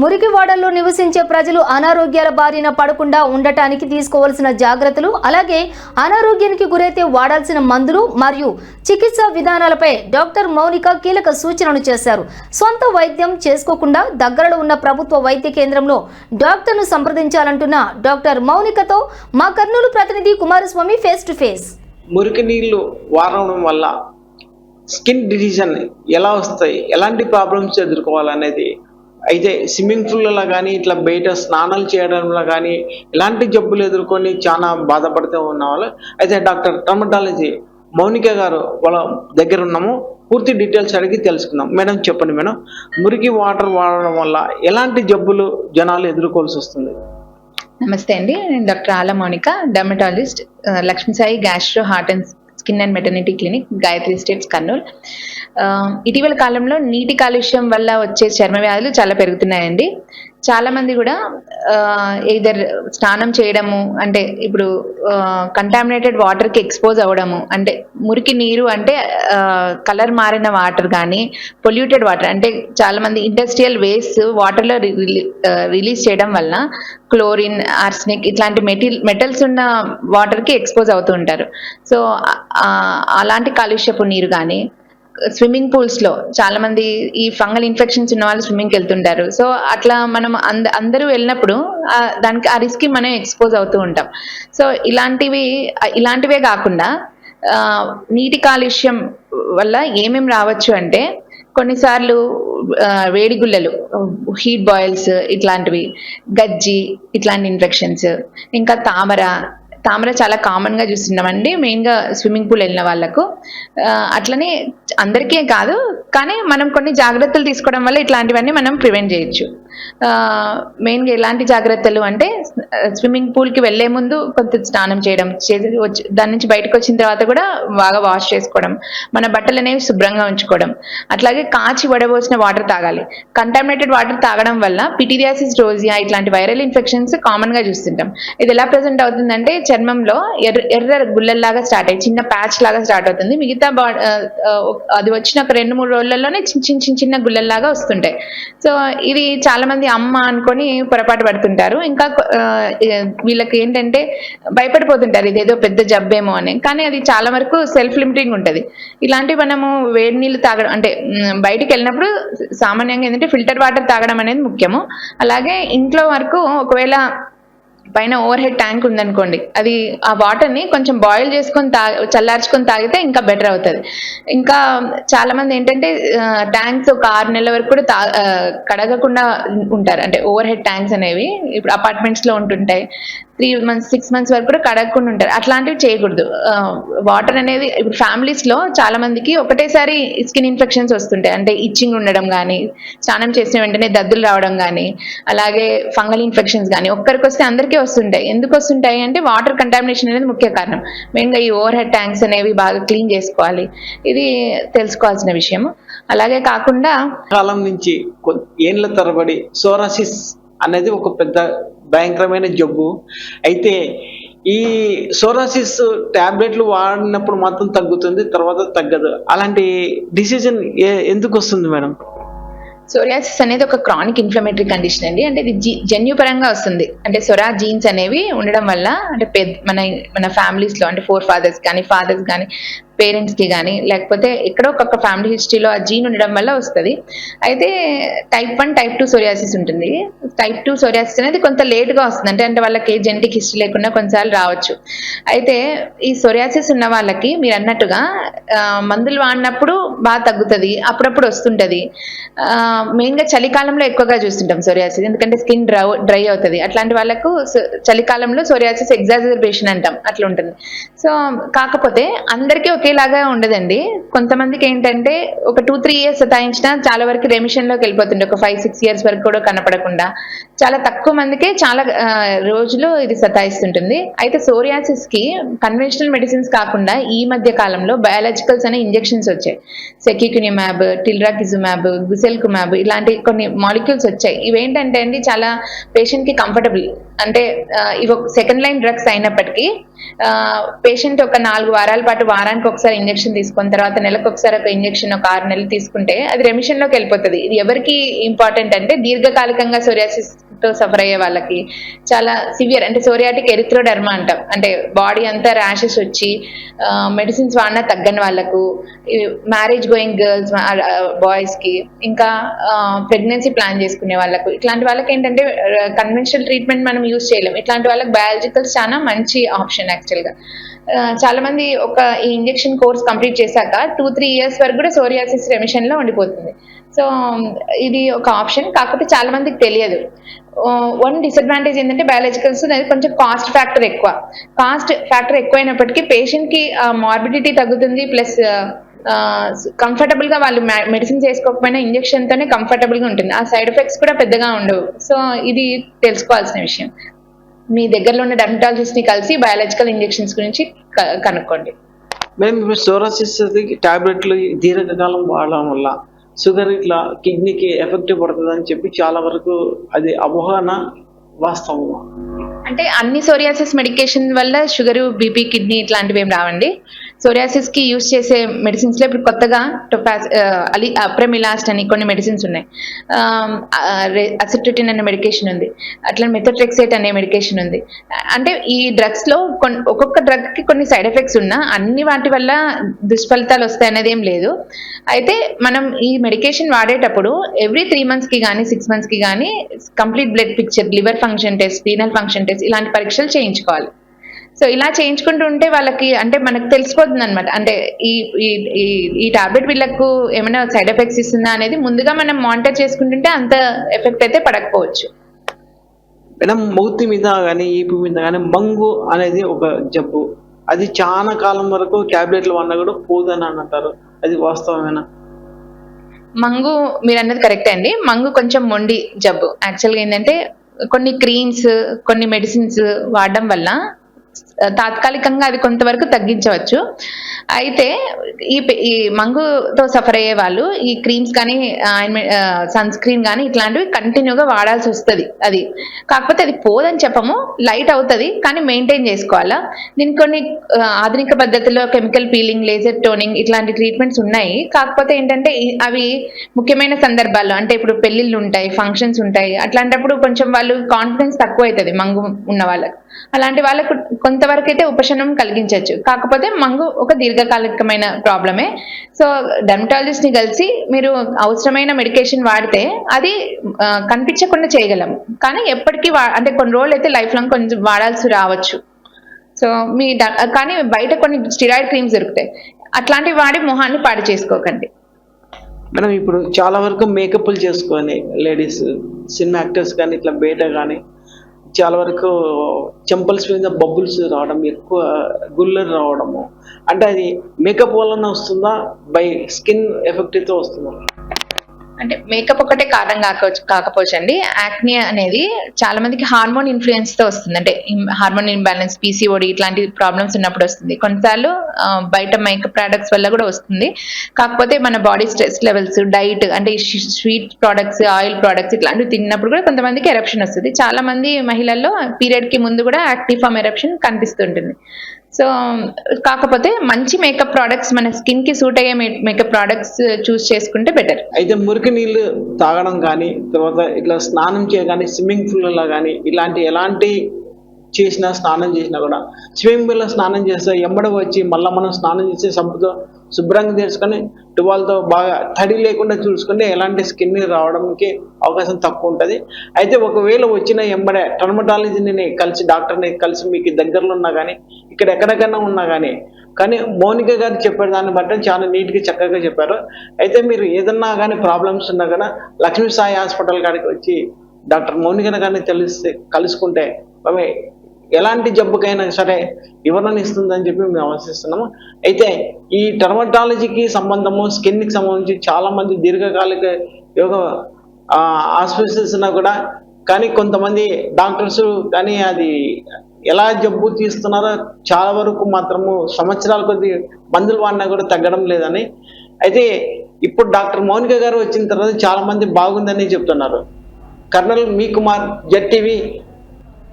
మురికివాడల్లో నివసించే ప్రజలు అనారోగ్యాల బారిన పడకుండా ఉండటానికి తీసుకోవాల్సిన జాగ్రత్తలు అలాగే అనారోగ్యానికి గురైతే వాడాల్సిన మందులు మరియు చికిత్సా విధానాలపై డాక్టర్ మౌనిక కీలక సూచనలు చేశారు. సొంత వైద్యం చేసుకోకుండా దగ్గరలో ఉన్న ప్రభుత్వ వైద్య కేంద్రంలో డాక్టర్ను సంప్రదించాలంటున్న డాక్టర్ మౌనికతో మా కర్నూలు ప్రతినిధి కుమారస్వామి ఫేస్ టు ఫేస్. మురికి నీళ్ళు వారడం వల్ల స్కిన్ డిసీజన్ ఎలా వస్తాయి? ఎలాంటి ప్రాబ్లమ్స్ ఎదుర్కోవాలనేది అయితే స్విమ్మింగ్ పూల్లో కానీ ఇట్లా బయట స్నానాలు చేయడంలో కానీ ఇలాంటి జబ్బులు ఎదుర్కొని చాలా బాధపడుతూ ఉన్న వాళ్ళు. అయితే డాక్టర్ టర్మటాలజీ మౌనిక గారు వాళ్ళ దగ్గర ఉన్నాము. పూర్తి డీటెయిల్స్ అడిగి తెలుసుకుందాం. మేడం చెప్పండి మేడం. మురికి వాటర్ వాడడం వల్ల ఎలాంటి జబ్బులు జనాలు ఎదుర్కోవాల్సి వస్తుంది? నమస్తే అండి. నేను డాక్టర్ ఆల Mounika dermatologist Lakshmi Sai gastro heart and skin and maternity clinic Gayatri states Kurnool. ఇటీవల కాలంలో నీటి కాలుష్యం వల్ల వచ్చే చర్మ వ్యాధులు చాలా పెరుగుతున్నాయండి. చాలా మంది కూడా ఏదర్ స్నానం చేయడము అంటే ఇప్పుడు కంటామినేటెడ్ వాటర్కి ఎక్స్పోజ్ అవ్వడము అంటే మురికి నీరు అంటే కలర్ మారిన వాటర్ కానీ పొల్యూటెడ్ వాటర్ అంటే చాలా మంది ఇండస్ట్రియల్ వేస్ట్ వాటర్లో రిలీజ్ చేయడం వల్ల క్లోరిన్ ఆర్సనిక్ ఇట్లాంటి మెటీల్ మెటల్స్ ఉన్న వాటర్కి ఎక్స్పోజ్ అవుతూ ఉంటారు. సో అలాంటి కాలుష్యపు నీరు కానీ స్విమ్మింగ్ పూల్స్లో చాలా మంది ఈ ఫంగల్ ఇన్ఫెక్షన్స్ ఉన్న వాళ్ళు స్విమ్మింగ్కి వెళ్తుంటారు. సో అట్లా మనం అంద అందరూ వెళ్ళినప్పుడు దానికి ఆ రిస్క్ మనం ఎక్స్పోజ్ అవుతూ ఉంటాం. సో ఇలాంటివి ఇలాంటివే కాకుండా నీటి కాలుష్యం వల్ల ఏమేమి రావచ్చు అంటే కొన్నిసార్లు ఆ, వేడి గుల్లలు హీట్ బాయిల్స్ ఇట్లాంటివి గజ్జి ఇట్లాంటి ఇన్ఫెక్షన్స్ ఇంకా తామర తామర చాలా కామన్గా చూస్తున్నామండి మెయిన్గా స్విమ్మింగ్ పూల్ వెళ్ళిన వాళ్ళకు. అట్లనే అందరికీ కాదు కానీ మనం కొన్ని జాగ్రత్తలు తీసుకోవడం వల్ల ఇట్లాంటివన్నీ మనం ప్రివెంట్ చేయొచ్చు. మెయిన్గా ఎలాంటి జాగ్రత్తలు అంటే స్విమ్మింగ్ పూల్కి వెళ్ళే ముందు కొంత స్నానం చేయడం చేసి వచ్చి దాని నుంచి బయటకు వచ్చిన తర్వాత కూడా బాగా వాష్ చేసుకోవడం మన బట్టలు అనేవి శుభ్రంగా ఉంచుకోవడం. అట్లాగే కాచి వడబోసిన వాటర్ తాగాలి. కంటామినేటెడ్ వాటర్ తాగడం వల్ల పిటీరియాసిస్ రోజియా ఇట్లాంటి వైరల్ ఇన్ఫెక్షన్స్ కామన్గా చూస్తుంటాం. ఇది ఎలా ప్రజెంట్ అవుతుందంటే చర్మంలో ఎర్ర ఎర్ర గుల్లల్లాగా స్టార్ట్ అయ్యి చిన్న ప్యాచ్ లాగా స్టార్ట్ అవుతుంది. మిగతా బా అది వచ్చిన ఒక రెండు మూడు రోజులలోనే చిన్న చిన్న చిన్న చిన్న గుల్లల్లాగా వస్తుంటాయి. సో ఇది చాలా మంది అమ్మ అనుకొని పొరపాటు పడుతుంటారు. ఇంకా వీళ్ళకి ఏంటంటే భయపడిపోతుంటారు. ఇదేదో పెద్ద జబ్బేమో అని. కానీ అది చాలా వరకు సెల్ఫ్ లిమిటింగ్ ఉంటుంది. ఇలాంటివి మనము వేడి నీళ్ళు తాగడం అంటే బయటికి వెళ్ళినప్పుడు సామాన్యంగా ఏంటంటే ఫిల్టర్ వాటర్ తాగడం అనేది ముఖ్యము. అలాగే ఇంట్లో వరకు ఒకవేళ పైన ఓవర్ హెడ్ ట్యాంక్ ఉందనుకోండి అది ఆ వాటర్ని కొంచెం బాయిల్ చేసుకొని తా చల్లార్చుకొని తాగితే ఇంకా బెటర్ అవుతుంది. ఇంకా చాలా మంది ఏంటంటే ట్యాంక్స్ ఒక ఆరు నెలల వరకు కూడా తా కడగకుండా ఉంటారు. అంటే ఓవర్ హెడ్ ట్యాంక్స్ అనేవి ఇప్పుడు అపార్ట్మెంట్స్లో ఉంటుంటాయి. త్రీ మంత్స్ సిక్స్ మంత్స్ వరకు కూడా కడగకుండా ఉంటారు. అట్లాంటివి చేయకూడదు. వాటర్ అనేది ఇప్పుడు ఫ్యామిలీస్లో చాలామందికి చాలా మందికి ఒకటేసారి స్కిన్ ఇన్ఫెక్షన్స్ వస్తుంటాయి. అంటే ఇచ్చింగ్ ఉండడం కానీ స్నానం చేసిన వెంటనే దద్దులు రావడం కానీ అలాగే ఫంగల్ ఇన్ఫెక్షన్స్ కానీ ఒక్కరికి వస్తే అందరికీ వస్తుంటాయి. ఎందుకు వస్తుంటాయి అంటే వాటర్ కంటామినేషన్ అనేది ముఖ్య కారణం. మెయిన్గా ఈ ఓవర్ హెడ్ ట్యాంక్స్ అనేవి బాగా క్లీన్ చేసుకోవాలి. ఇది తెలుసుకోవాల్సిన విషయం అలాగే కాకుండా కాలం నుంచి ఏళ్ళ తరబడి సోరాసిస్ అనేది ఒక పెద్ద భయంకరమైన జబ్బు. అయితే ఈ సోరాసిస్ టాబ్లెట్లు వాడినప్పుడు మాత్రం తగ్గుతుంది తర్వాత తగ్గదు. అలాంటి డిసిజన్ ఎందుకు వస్తుంది మేడం? సోరియాసిస్ అనేది ఒక క్రానిక్ ఇన్ఫ్లమేటరీ కండిషన్ అండి. అంటే ఇది జీ- జన్యుపరంగా వస్తుంది. అంటే సొరా జీన్స్ అనేవి ఉండడం వల్ల అంటే పెద్ద మన మన ఫ్యామిలీస్లో అంటే ఫోర్ ఫాదర్స్ కానీ ఫాదర్స్ కానీ పేరెంట్స్కి కానీ లేకపోతే ఎక్కడో ఒక్కొక్క ఫ్యామిలీ హిస్టరీలో ఆ జీన్ ఉండడం వల్ల వస్తుంది. అయితే type one type two psoriasis ఉంటుంది. టైప్ టూ సోరియాసిస్ అనేది కొంత లేట్గా గా వస్తుంది. అంటే అంటే వాళ్ళకి జెనెటిక్ హిస్టరీ లేకుండా కొన్నిసార్లు రావచ్చు. అయితే ఈ సోరియాసిస్ ఉన్న వాళ్ళకి మీరు అన్నట్టుగా మందులు వాడినప్పుడు బాగా తగ్గుతుంది అప్పుడప్పుడు వస్తుంటది. మెయిన్గా చలికాలంలో ఎక్కువగా చూస్తుంటాం సోరియాసిస్ ఎందుకంటే స్కిన్ డ్రై డ్రై అవుతుంది. అట్లాంటి వాళ్ళకు చలికాలంలో సోరియాసిస్ ఎగ్జాజర్బేషన్ అంటాం. అట్లా ఉంటుంది. సో కాకపోతే అందరికీ ఒకేలాగా ఉండదండి. కొంతమందికి ఏంటంటే ఒక టూ త్రీ ఇయర్స్ సతాయించినా చాలా వరకు రెమిషన్లోకి వెళ్ళిపోతుంది ఒక ఫైవ్ సిక్స్ ఇయర్స్ వరకు కూడా కనపడకుండా. చాలా తక్కువ మందికే చాలా రోజులు ఇది సతాయిస్తుంటుంది. అయితే సోరియాసిస్కి కన్వెన్షనల్ మెడిసిన్స్ కాకుండా ఈ మధ్య కాలంలో బయాలజికల్స్ అనే ఇంజెక్షన్స్ వచ్చాయి. సెక్యూకినిమాబ్ టిల్రాకిజుమాబ్ గుసెల్కుమాబ్ ఇలాంటి కొన్ని మాలిక్యూల్స్ వచ్చాయి. ఇవేంటంటే అండి చాలా పేషెంట్కి కంఫర్టబుల్ అంటే ఇవి సెకండ్ లైన్ డ్రగ్స్ అయినప్పటికీ పేషెంట్ ఒక నాలుగు వారాల పాటు వారానికి ఒకసారి ఇంజెక్షన్ తీసుకున్న తర్వాత నెలకు ఒకసారి ఒక ఇంజెక్షన్ ఒక ఆరు నెలలు తీసుకుంటే అది రెమిషన్లోకి వెళ్ళిపోతుంది. ఇది ఎవరికి ఇంపార్టెంట్ అంటే దీర్ఘకాలికంగా సోరియాసిస్తో సఫర్ అయ్యే వాళ్ళకి చాలా సివియర్ అంటే సోరియాటిక్ ఎరిథ్రోడర్మా అంటాం. అంటే బాడీ అంతా ర్యాషెస్ వచ్చి మెడిసిన్స్ వాడినా తగ్గని వాళ్ళకు మ్యారేజ్ గోయింగ్ గర్ల్స్ బాయ్స్కి ఇంకా ప్రెగ్నెన్సీ ప్లాన్ చేసుకునే వాళ్ళకు. ఇట్లాంటి వాళ్ళకి ఏంటంటే కన్వెన్షనల్ ట్రీట్మెంట్ మనం యూజ్ చేయలేం. ఇట్లాంటి వాళ్ళకి బయాలజికల్స్ చాలా మంచి ఆప్షన్ యాక్చువల్గా చాలా మంది ఒక ఈ ఇంజెక్షన్ కోర్స్ కంప్లీట్ చేశాక టూ త్రీ ఇయర్స్ వరకు కూడా సోరియాసిస్ రెమిషన్లో ఉండిపోతుంది. సో ఇది ఒక ఆప్షన్. కాకపోతే చాలా మందికి తెలియదు వన్ డిసడ్వాంటేజ్ ఏంటంటే బయాలజికల్స్ అనేది కొంచెం కాస్ట్ ఫ్యాక్టర్ ఎక్కువ. కాస్ట్ ఫ్యాక్టర్ ఎక్కువైనప్పటికీ పేషెంట్కి మార్బిడిటీ తగ్గుతుంది. ప్లస్ కంఫర్టబుల్గా వాళ్ళు మెడిసిన్స్ వేసుకోకపోయినా ఇంజెక్షన్ తోనే కంఫర్టబుల్గా ఉంటుంది. ఆ సైడ్ ఎఫెక్ట్స్ కూడా పెద్దగా ఉండవు. సో ఇది తెలుసుకోవాల్సిన విషయం. మీ దగ్గరలో ఉన్న డర్మటాలజిస్ట్ని కలిసి బయాలజికల్ ఇంజెక్షన్స్ గురించి కనుక్కోండి. మేము సోరాసిస్ టాబ్లెట్లు దీర్ఘకాలం వాడడం వల్ల షుగర్ ఇట్లా కిడ్నీకి ఎఫెక్ట్ పడుతుంది అని చెప్పి చాలా వరకు అది అవగాహన వాస్తవం. అంటే అన్ని సోరియాసిస్ మెడికేషన్ వల్ల షుగర్ బీపీ కిడ్నీ ఇట్లాంటివి ఏం రావండి? సోరియాసిస్కి యూజ్ చేసే మెడిసిన్స్లో ఇప్పుడు కొత్తగా టొపాస్ అలి అప్రమిలాస్ట్ అని కొన్ని మెడిసిన్స్ ఉన్నాయి. అసిట్రిటిన్ అనే మెడికేషన్ ఉంది. అట్లా మెథోట్రెక్సేట్ అనే మెడికేషన్ ఉంది. అంటే ఈ డ్రగ్స్లో ఒక్కొక్క డ్రగ్కి కొన్ని సైడ్ ఎఫెక్ట్స్ ఉన్నా అన్ని వాటి వల్ల దుష్ఫలితాలు వస్తాయి అనేది ఏం లేదు. అయితే మనం ఈ మెడికేషన్ వాడేటప్పుడు ఎవ్రీ త్రీ మంత్స్కి కానీ సిక్స్ మంత్స్కి కానీ complete blood picture liver function test renal function test ఇలాంటి పరీక్షలు చేయించుకోవాలి. సో ఇలా చేయించుకుంటూ ఉంటే వాళ్ళకి అంటే మనకు తెలిసిపోతుంది అనమాట అంటే ఈ ఈ- టాబ్లెట్ వీళ్ళకు ఏమైనా సైడ్ ఎఫెక్ట్స్ ఇస్తుందా అనేది ముందుగా మనం మానిటర్ చేసుకుంటుంటే అంత ఎఫెక్ట్ అయితే పడకపోవచ్చు. మేడం మూతి మీద కానీ ఈపి మీద కానీ మంగు అనేది ఒక జబ్బు. అది చాలా కాలం వరకు టాబ్లెట్లు వాడినా కూడా పోదని అని అంటారు అది వాస్తవమేనా? మంగు మీరు అన్నది కరెక్ట్ అండి. మంగు కొంచెం మొండి జబ్బు. యాక్చువల్గా ఏంటంటే కొన్ని క్రీమ్స్ కొన్ని మెడిసిన్స్ వాడడం వల్ల తాత్కాలికంగా అది కొంతవరకు తగ్గించవచ్చు. అయితే ఈ ఈ మంగుతో సఫర్ అయ్యే వాళ్ళు ఈ క్రీమ్స్ కానీ సన్ స్క్రీన్ కానీ ఇట్లాంటివి కంటిన్యూగా వాడాల్సి వస్తుంది అది. కాకపోతే అది పోదని చెప్పము లైట్ అవుతుంది కానీ మెయింటైన్ చేసుకోవాలా. దీనికి కొన్ని ఆధునిక పద్ధతిలో కెమికల్ పీలింగ్ లేజర్ టోనింగ్ ఇట్లాంటి ట్రీట్మెంట్స్ ఉన్నాయి. కాకపోతే ఏంటంటే అవి ముఖ్యమైన సందర్భాల్లో అంటే ఇప్పుడు పెళ్ళిళ్ళు ఉంటాయి ఫంక్షన్స్ ఉంటాయి అట్లాంటప్పుడు కొంచెం వాళ్ళు కాన్ఫిడెన్స్ తక్కువ అవుతుంది మంగు ఉన్న వాళ్ళకి. అలాంటి వాళ్ళకు కొంతవరకు అయితే ఉపశమనం కలిగించవచ్చు. కాకపోతే మంగు ఒక దీర్ఘకాలికమైన ప్రాబ్లమే. సో డర్మటాలజిస్ట్ని కలిసి మీరు అవసరమైన మెడికేషన్ వాడితే అది కనిపించకుండా చేయగలం. కానీ ఎప్పటికీ వా- అంటే కొన్ని రోజులు అయితే లైఫ్ లాంగ్ కొంచెం వాడాల్సి రావచ్చు. సో మీ కానీ బయట కొన్ని స్టిరాయిడ్ క్రీమ్స్ దొరుకుతాయి. అట్లాంటివి వాడి మొహాన్ని పాడు చేసుకోకండి. మనం ఇప్పుడు చాలా వరకు మేకప్లు చేసుకొని లేడీస్ సినిమా యాక్టర్స్ కానీ ఇట్లా బయట కానీ చాలా వరకు చెంపల్స్ మీద బబుల్స్ రావడం ఎక్కువ గుల్లర్ రావడము. అంటే అది మేకప్ వలన వస్తుందా? బై స్కిన్ ఎఫెక్ట్తో వస్తుందా? అంటే మేకప్ ఒకటే కారణం కాకపోవచ్చు కాకపోవచ్చు అండి యాక్ని అనేది చాలా మందికి హార్మోన్ ఇన్ఫ్లుయెన్స్తో వస్తుంది. అంటే హార్మోన్ ఇంబ్యాలెన్స్ పీసీఓడి ఇట్లాంటి ప్రాబ్లమ్స్ ఉన్నప్పుడు వస్తుంది. కొన్నిసార్లు బయట మేకప్ ప్రోడక్ట్స్ వల్ల కూడా వస్తుంది. కాకపోతే మన బాడీ స్ట్రెస్ లెవెల్స్ డైట్ అంటే స్వీట్ ప్రోడక్ట్స్ ఆయిల్ ప్రోడక్ట్స్ ఇట్లాంటివి తిన్నప్పుడు కూడా కొంతమందికి ఎరప్షన్ వస్తుంది. చాలా మంది మహిళల్లో పీరియడ్కి ముందు కూడా యాక్టిఫామ్ ఎరప్షన్ కనిపిస్తుంటుంది. సో కాకపోతే మంచి మేకప్ ప్రోడక్ట్స్ మన స్కిన్కి సూట్ అయ్యే మేకప్ ప్రోడక్ట్స్ చూస్ చేసుకుంటే బెటర్ అయితే మురికి నీళ్ళు తాగడం కానీ తర్వాత ఇట్లా స్నానం చేయ కానీ స్విమ్మింగ్ పూల్లో కానీ ఇలాంటి ఎలాంటి చేసినా స్నానం చేసినా కూడా. స్విమ్మింగ్ పూల్లో స్నానం చేస్తే ఎంబడ వచ్చి మళ్ళీ మనం స్నానం చేసే సబ్బుతో శుభ్రంగా తెచ్చుకొని టువాల్తో బాగా తడి లేకుండా చూసుకుంటే ఎలాంటి స్కిన్ రావడానికి అవకాశం తక్కువ ఉంటుంది. అయితే ఒకవేళ వచ్చిన ఎంబడే టర్మటాలజీని కలిసి డాక్టర్ని కలిసి మీకు దగ్గరలో ఉన్నా కానీ ఇక్కడ ఎక్కడికైనా ఉన్నా కానీ కానీ మౌనిక గారు చెప్పారు దాన్ని బట్టి చాలా నీట్గా చక్కగా చెప్పారు. అయితే మీరు ఏదన్నా కానీ ప్రాబ్లమ్స్ ఉన్నా కానీ లక్ష్మీ సాయి హాస్పిటల్ కాడికి వచ్చి డాక్టర్ మౌనికను కానీ తెలిస్తే కలుసుకుంటే ఆమె ఎలాంటి జబ్బుకైనా సరే వివరణ ఇస్తుందని చెప్పి మేము ఆశిస్తున్నాము. అయితే ఈ టర్మటాలజీకి సంబంధము స్కిన్కి సంబంధించి చాలా మంది దీర్ఘకాలిక యోగ హాస్పిటల్స్ కూడా కానీ కొంతమంది డాక్టర్స్ కానీ అది ఎలా జబ్బు తీస్తున్నారో చాలా వరకు మాత్రము సంవత్సరాల కొద్ది మందులు వాడినా కూడా తగ్గడం లేదని. అయితే ఇప్పుడు డాక్టర్ మౌనిక గారు వచ్చిన తర్వాత చాలా మంది బాగుందని చెప్తున్నారు. కర్నల్ మీ కుమార్ జెడ్ టీవీ